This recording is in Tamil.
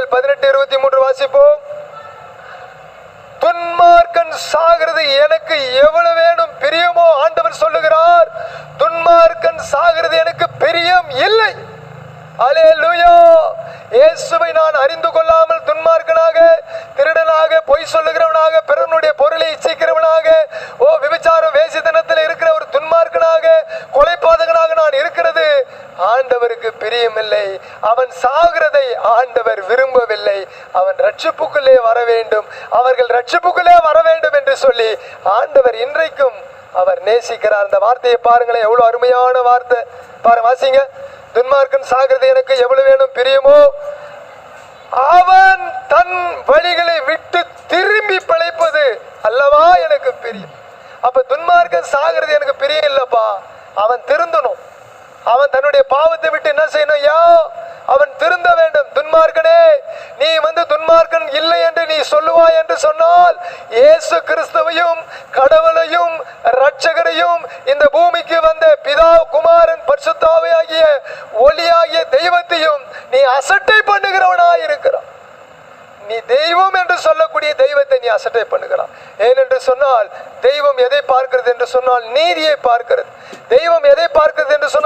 எசேக்கியல் பதினெட்டு இருபத்தி மூன்று வாசிப்போம். துன்மார்க்கன் சாகிறது எனக்கு எவ்வளவு வேணும் பிரியமோ? ஆண்டவர் சொல்லுகிறார் துன்மார்க்கன் சாகிறது எனக்கு பிரியம் இல்லை. அலேலூயா இயேசுவை நான் அறிந்து கொள்ளாமல் துன்மார்க்க ஆண்டவருக்கு பிரியமில்லை. அவன் சாகிறதை ஆண்டவர் விரும்பவில்லை. அவன் ரட்சிப்புக்குள்ளே வர வேண்டும். அவர்கள் ரட்சிப்புக்குள்ளே வர வேண்டும் என்று சொல்லி ஆண்டவர் இன்றைக்கும் அவர் நேசிக்கிறார். அந்த வார்த்தையை பாருங்களேன். எவ்வளவு அருமையான வார்த்தை. பாருங்க வாசிங்க. துன்மார்க்கன் சாகிறது எனக்கு எவ்வளவு வேணும் பிரியமோ? அவன் தன் வழிகளை விட்டு திரும்பி பிழைப்பது அல்லவா எனக்கு பிரியம்? அப்ப துன்மார்க்கன் சாகிறது எனக்கு பிரியம் இல்லப்பா. அவன் திருந்தணும். அவன் தன்னுடைய பாவத்தை விட்டு என்ன செய்யணும் யா அவன் திருந்த வேண்டும். துன்மார்க்கனே நீ வந்து துன்மார்க்கன் இல்லை என்று நீ சொல்லுவாய் என்று சொன்னால் இயேசு கிறிஸ்துவையும் கடவுளையும் இரட்சகரையும் இந்த பூமிக்கு வந்த பிதா குமாரன் பரிசுத்தாவை ஆகிய ஒளியாகிய தெய்வத்தையும் நீ அசட்டை பண்ணுகிறவனாய் இருக்கிறான். நீ தெய்வம் என்று சொல்லக்கூடிய தெய்வத்தை நீ அசட்டை பண்ணுகிறான். ஏனென்று சொன்னால் தெய்வம் எதை பார்க்கிறது என்று சொன்னால் நீதியை பார்க்கிறது. தெய்வம் எதை பார்க்கிறது என்று சொன்னால்